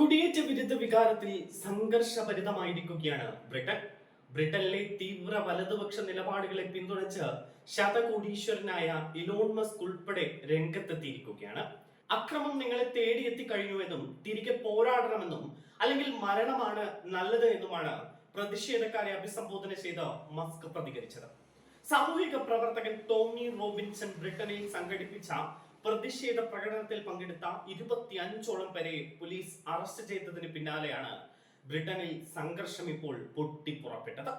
കുടിയേറ്റ വിരുദ്ധ വികാരത്തിൽ സംഘർഷഭരിതമായിരിക്കുകയാണ് ബ്രിട്ടൻ. ബ്രിട്ടനിലെ തീവ്ര വലതുപക്ഷ നിലപാടുകളെ പിന്തുണച്ച് ശതകോടീശ്വരനായ ഇലോൺ മസ്ക് ഉൾപ്പെടെ രംഗത്തെത്തിയിരിക്കുകയാണ്. അക്രമം നിങ്ങളെ തേടിയെത്തി കഴിഞ്ഞുവെന്നും തിരികെ പോരാടണമെന്നും അല്ലെങ്കിൽ മരണമാണ് നല്ലത് എന്നുമാണ് പ്രതിഷേധക്കാരെ അഭിസംബോധന ചെയ്ത് മസ്ക് പ്രതികരിച്ചത്. സാമൂഹിക പ്രവർത്തകൻ ടോമി റോബിൻസൺ ബ്രിട്ടനിൽ സംഘടിപ്പിച്ച പ്രതിഷേധ പ്രകടനത്തിൽ പങ്കെടുത്ത ഇരുപത്തി അഞ്ചോളം പേരെ പോലീസ് അറസ്റ്റ് ചെയ്തതിന് പിന്നാലെയാണ് ബ്രിട്ടനിൽ സംഘർഷം ഇപ്പോൾ പൊട്ടിപ്പുറപ്പെട്ടത്.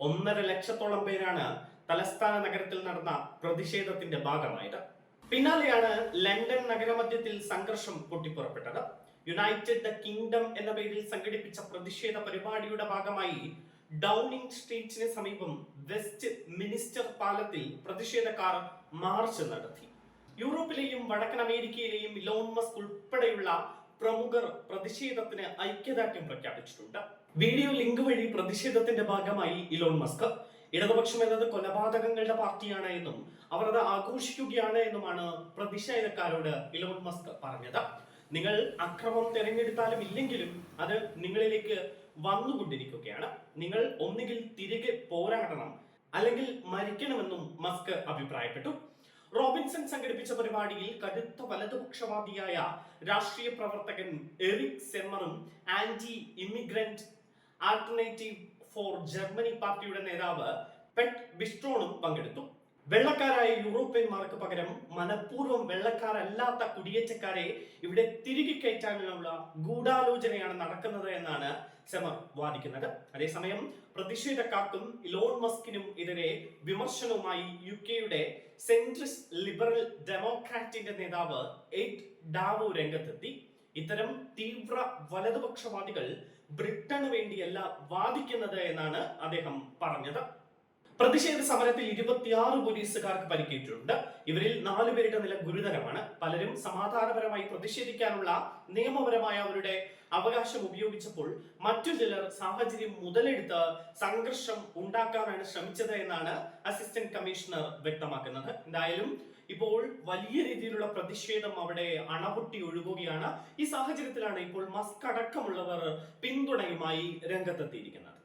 ഒന്നര ലക്ഷത്തോളം പേരാണ് തലസ്ഥാന നഗരത്തിൽ നടന്ന പ്രതിഷേധത്തിന്റെ ഭാഗമായത്. പിന്നാലെയാണ് ലണ്ടൻ നഗരമധ്യത്തിൽ സംഘർഷം പൊട്ടിപ്പുറപ്പെട്ടത്. യുണൈറ്റഡ് കിങ്ഡം എന്ന പേരിൽ സംഘടിപ്പിച്ച പ്രതിഷേധ പരിപാടിയുടെ ഭാഗമായി ഡൗണിംഗ് സ്ട്രീറ്റിന് സമീപം വെസ്റ്റ് മിനിസ്റ്റർ പാലത്തിൽ പ്രതിഷേധക്കാർ മാർച്ച് നടത്തി. യൂറോപ്പിലെയും വടക്കൻ അമേരിക്കയിലെയും ഇലോൺ മസ്ക് ഉൾപ്പെടെയുള്ള പ്രമുഖർ പ്രതിഷേധത്തിന് ഐക്യദാർഢ്യം പ്രഖ്യാപിച്ചിട്ടുണ്ട്. വീഡിയോ ലിങ്ക് വഴി പ്രതിഷേധത്തിന്റെ ഭാഗമായി ഇലോൺ മസ്ക് ഇടതുപക്ഷം എന്നത് കൊലപാതകങ്ങളുടെ പാർട്ടിയാണ് എന്നും അവർ അത് ആഘോഷിക്കുകയാണ് എന്നുമാണ് പ്രതിഷേധക്കാരോട് ഇലോൺ മസ്ക് പറഞ്ഞത്. നിങ്ങൾ അക്രമം തെരഞ്ഞെടുത്താലും ഇല്ലെങ്കിലും അത് നിങ്ങളിലേക്ക് വന്നുകൊണ്ടിരിക്കുകയാണ്. നിങ്ങൾ ഒന്നുകിൽ തിരികെ പോരാടണം അല്ലെങ്കിൽ മരിക്കണമെന്നും മസ്ക് അഭിപ്രായപ്പെട്ടു. റോബിൻസൺ സംഘടിപ്പിച്ച പരിപാടിയിൽ കടുത്ത വലതുപക്ഷവാദിയായ രാഷ്ട്രീയ പ്രവർത്തകൻ Eric സെമ്മറും anti immigrant alternative for Germany പാർട്ടിയുടെ നേതാവ് പെറ്റ് ബിസ്ട്രോണും പങ്കെടുത്തു. വെള്ളക്കാരായ യൂറോപ്യന്മാർക്ക് പകരം മനഃപൂർവം വെള്ളക്കാരല്ലാത്ത കുടിയേറ്റക്കാരെ ഇവിടെ തിരികെ കയറ്റാനുള്ള ഗൂഢാലോചനയാണ് നടക്കുന്നത് എന്നാണ് സെമർ വാദിക്കുന്നത്. അതേസമയം പ്രതിഷേധക്കാർക്കും ഇലോൺ മസ്കിനും എതിരെ വിമർശനവുമായി യു കെയുടെ സെൻട്രിസ് ലിബറൽ ഡെമോക്രാറ്റിന്റെ നേതാവ് എയ്റ്റ് ഡാവു രംഗത്തെത്തി. ഇത്തരം തീവ്ര വലതുപക്ഷവാദികൾ ബ്രിട്ടന് വേണ്ടിയല്ല വാദിക്കുന്നത് എന്നാണ് അദ്ദേഹം പറഞ്ഞത്. പ്രതിഷേധ സമരത്തിൽ ഇരുപത്തിയാറ് പോലീസുകാർക്ക് പരിക്കേറ്റിട്ടുണ്ട്. ഇവരിൽ നാലുപേരുടെ നില ഗുരുതരമാണ്. പലരും സമാധാനപരമായി പ്രതിഷേധിക്കാനുള്ള നിയമപരമായ അവരുടെ അവകാശം ഉപയോഗിച്ചപ്പോൾ മറ്റു ചിലർ സാഹചര്യം മുതലെടുത്ത് സംഘർഷം ഉണ്ടാക്കാനാണ് ശ്രമിച്ചത് എന്നാണ് അസിസ്റ്റന്റ് കമ്മീഷണർ വ്യക്തമാക്കുന്നത്. എന്തായാലും ഇപ്പോൾ വലിയ രീതിയിലുള്ള പ്രതിഷേധം അവിടെ അണപൊട്ടി ഒഴുകുകയാണ്. ഈ സാഹചര്യത്തിലാണ് ഇപ്പോൾ മസ്ക് അടക്കമുള്ളവർ പിന്തുണയുമായി രംഗത്തെത്തിയിരിക്കുന്നത്.